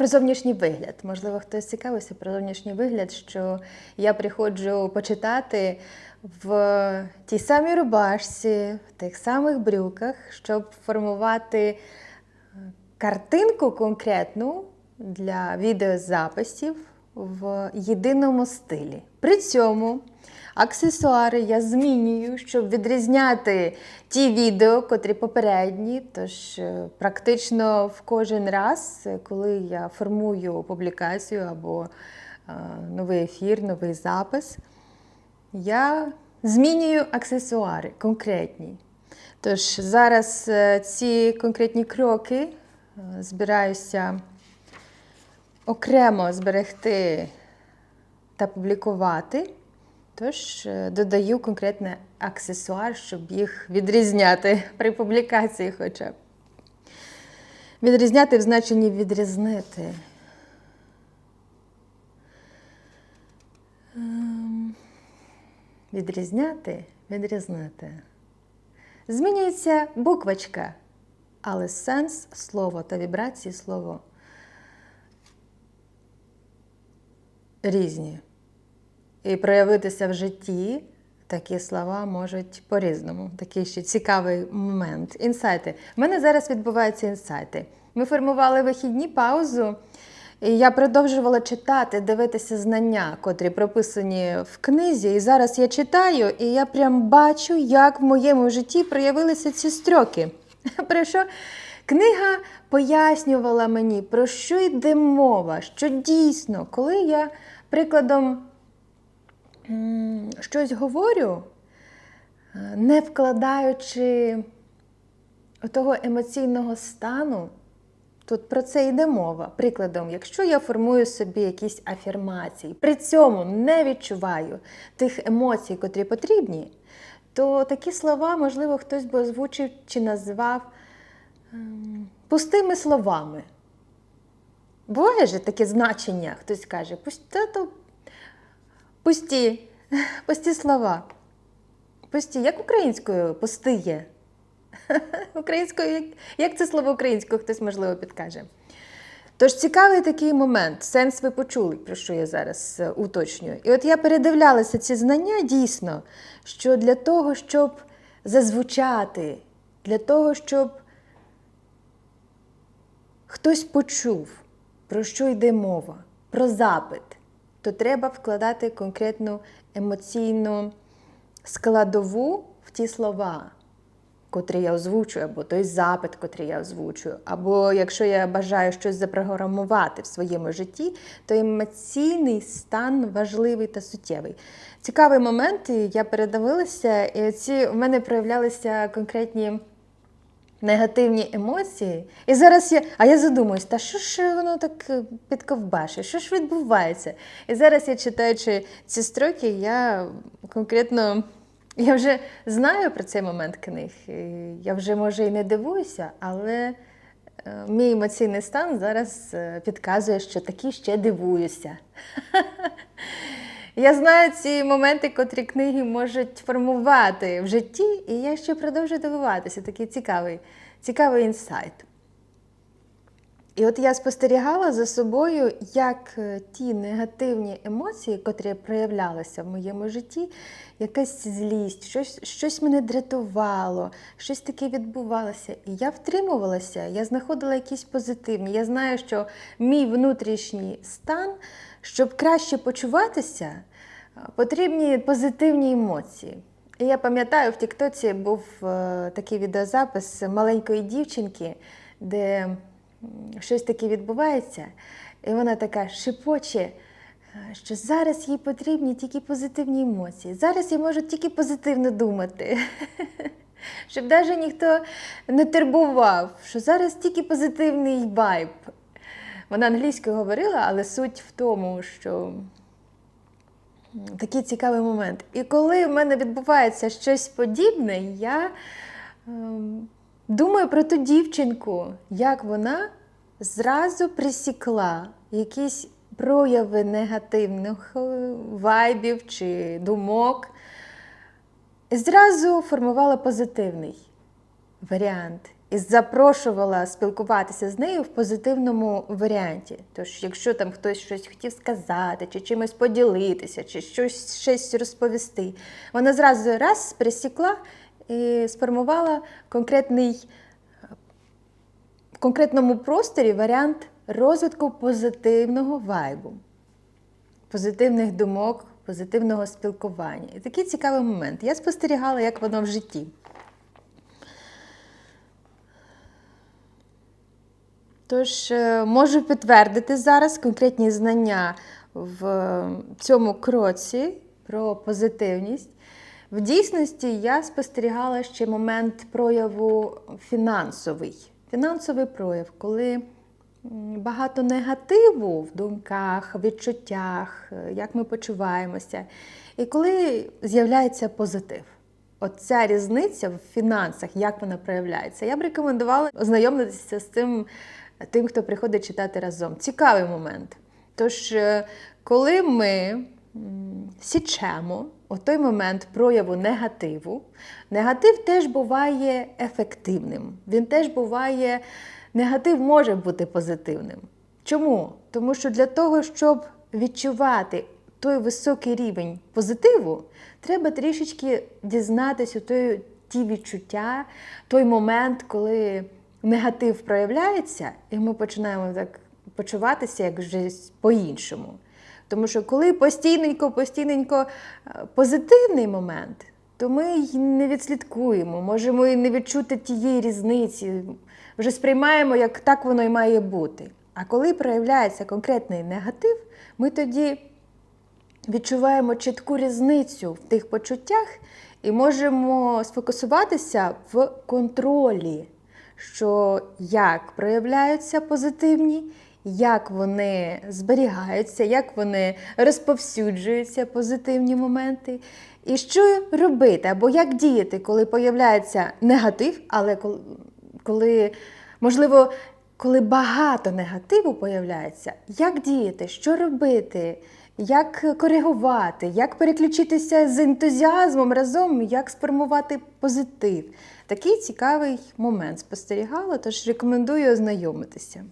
про зовнішній вигляд. Можливо, хтось цікавився про зовнішній вигляд, що я приходжу почитати в тій самій рубашці, в тих самих брюках, щоб формувати е, картинку конкретну для відеозаписів в єдиному стилі. При цьому аксесуари я змінюю, щоб відрізняти ті відео, котрі попередні. Тож е, практично в кожен раз, е, коли я формую публікацію або е, новий ефір, новий запис, я змінюю аксесуари конкретні. Тож зараз ці конкретні кроки збираюся окремо зберегти та публікувати. Тож е, додаю конкретний аксесуар, щоб їх відрізняти при публікації хоча б. Відрізняти в значенні відрізнити. Ем, Відрізняти, відрізнити. Змінюється буквочка, але сенс слова та вібрації слова різні. І проявитися в житті такі слова можуть по-різному. Такий ще цікавий момент. Інсайти. У мене зараз відбуваються інсайти. Ми формували вихідні паузу, і я продовжувала читати, дивитися знання, котрі прописані в книзі. І зараз я читаю, і я прям бачу, як в моєму житті проявилися ці строки. Про що книга пояснювала мені, про що йде мова, що дійсно, коли я прикладом щось говорю, е, не вкладаючи того емоційного стану, тут про це йде мова. Прикладом, якщо я формую собі якісь афірмації, при цьому не відчуваю тих емоцій, котрі потрібні, то такі слова, можливо, хтось би озвучив чи назвав ем, пустими словами. Буває ж таке значення, хтось каже, «Пусть- та то пусті, пусті слова. Пусті, як українською пусти. Українською, як, як це слово українською, хтось, можливо, підкаже. Тож цікавий такий момент, сенс ви почули, про що я зараз е, уточнюю. І от я передивлялася ці знання дійсно, що для того, щоб зазвучати, для того, щоб хтось почув, про що йде мова, про запит, то треба вкладати конкретну емоційну складову в ті слова, котрі я озвучую, або той запит, котрий я озвучую. Або якщо я бажаю щось запрограмувати в своєму житті, то емоційний стан важливий та суттєвий. Цікавий момент, я передивилася, і ці в мене проявлялися конкретні негативні емоції. І зараз я, а я задумуюсь, та що ж воно так е, підковбашить, що ж відбувається? І зараз я читаючи ці строки, я конкретно я вже знаю про цей момент книг. Я вже може і не дивуюся, але е, мій емоційний стан зараз е, підказує, що таки ще дивуюся. Я знаю ці моменти, котрі книги можуть формувати в житті, і я ще продовжую дивуватися. Такий цікавий, цікавий інсайт. І от я спостерігала за собою, як е, ті негативні емоції, котрі проявлялися в моєму житті, якась злість, щось, щось мене дратувало, щось таке відбувалося. І я втримувалася, я знаходила якісь позитивні. Я знаю, що мій внутрішній стан, щоб краще почуватися, е, потрібні позитивні емоції. І я пам'ятаю, в Тіктоці був е, такий відеозапис маленької дівчинки, де щось таке відбувається, і вона така шепоче, е, що зараз їй потрібні тільки позитивні емоції. Зараз я можу тільки позитивно думати. Щоб навіть ніхто не турбував, що зараз тільки позитивний вайб. Вона англійською говорила, але суть в тому, що такий цікавий момент. І коли в мене відбувається щось подібне, я ем, думаю про ту дівчинку, як вона зразу присікла якісь прояви негативних е, вайбів чи думок, зразу формувала позитивний варіант. і запрошувала спілкуватися з нею в позитивному варіанті. Тож, якщо там хтось щось хотів сказати, чи чимось поділитися, чи щось щось розповісти, вона зразу раз присікла і сформувала конкретний конкретному просторі варіант розвитку позитивного вайбу, позитивних думок, позитивного спілкування. І такий цікавий момент. Я спостерігала, як воно в житті. Тож е, можу підтвердити зараз конкретні знання в цьому кроці про позитивність. В дійсності я спостерігала ще момент прояву фінансовий. Фінансовий прояв, коли багато негативу в думках, відчуттях, е, як ми почуваємося. І коли з'являється позитив. Оця різниця в фінансах, як вона проявляється. Я б рекомендувала ознайомитися з цим тим, хто приходить читати разом. Цікавий момент. Тож, е, коли ми січемо той момент прояву негативу, негатив теж буває ефективним. Він теж буває, негатив може бути позитивним. Чому? Тому що для того, щоб відчувати той високий рівень позитиву, треба трішечки дізнатися той, ті відчуття, той момент, коли негатив проявляється, і ми починаємо так почуватися як по-іншому. Тому що коли постійненько, постійненько е, позитивний момент, то ми й не відслідкуємо, можемо і не відчути тієї різниці, вже сприймаємо, як так воно і має бути. А коли проявляється конкретний негатив, ми тоді відчуваємо чітку різницю в тих почуттях і можемо сфокусуватися в контролі, що як проявляються позитивні, як вони зберігаються, як вони розповсюджуються, позитивні моменти. І що робити, або як діяти, коли появляється негатив, але коли, можливо, коли багато негативу появляється, як діяти, що робити, як коригувати, як переключитися з ентузіазмом разом, як сформувати позитив. Такий цікавий момент спостерігала, тож рекомендую ознайомитися.